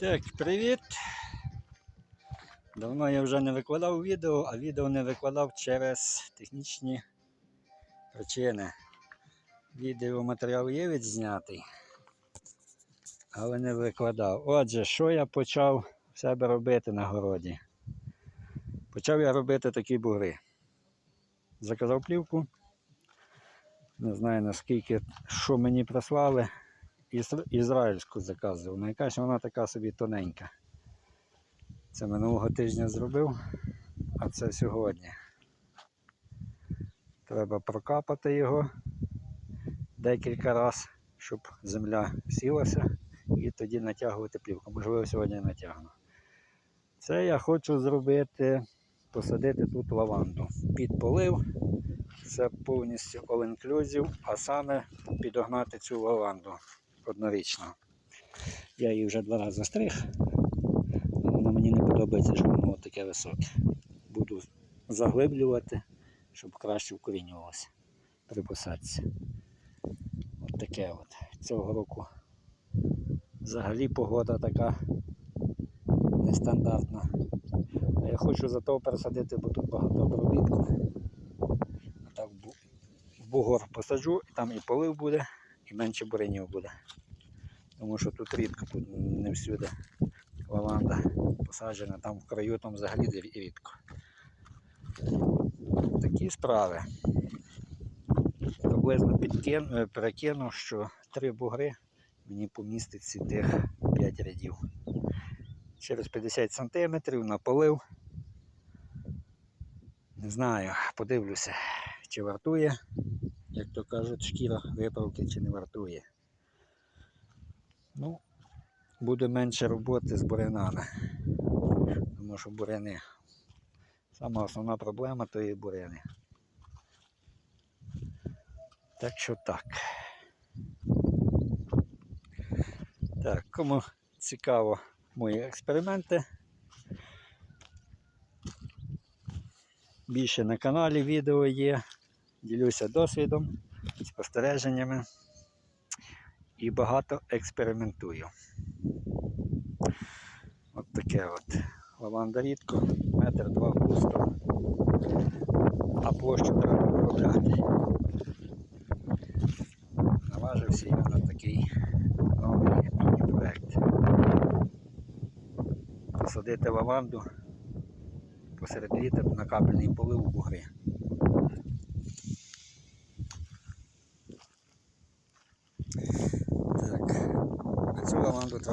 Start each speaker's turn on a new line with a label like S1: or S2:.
S1: Так, привіт. Давно я вже не викладав відео, а відео не викладав через технічні причини. Відеоматеріал є відзнятий, але не викладав. Отже, що я почав в себе робити на городі? Почав я робити такі бугри. Заказав плівку. Не знаю наскільки, що мені прислали. Ізра- ізраїльську заказував. Ну якась вона така собі тоненька. Це минулого тижня зробив, а це сьогодні. Треба прокапати його декілька разів, щоб земля сілася і тоді натягувати плівку. Можливо, сьогодні натягну. Це я хочу зробити, посадити тут лаванду. Під полив, це повністю all-inclusive, а саме підогнати цю лаванду однорічно. Я її вже два рази стриг, але воно мені не подобається, що воно таке високе. Буду заглиблювати, щоб краще вкорінювалося при посадці. От таке от. Цього року взагалі погода така нестандартна. А я хочу зато пересадити, бо тут багато обробітку. Бугор посаджу, і там і полив буде, і менше буренів буде. Тому що тут рідко, тут не всюди лаванда посаджена, там в краю там взагалі рідко. Такі справи. Приблизно підкин, е, перекинув, що три бугри мені поміститься тих 5 рядів. Через 50 см наполив. Не знаю, подивлюся, чи вартує, як то кажуть, шкіра виправки, чи не вартує. Ну, буде менше роботи з бурянами. Тому що буряни. Сама основна проблема то є буряни. Так що так. Так, кому цікаво мої експерименти. Більше на каналі відео є. Ділюся досвідом, спостереженнями і багато експериментую. От таке от. Лаванда рідко, метр два густо, а площу треба обробляти. Наважився я на такий новий міні-проект. Посадити лаванду посеред літа на капельний полив у бугри. আমার কথা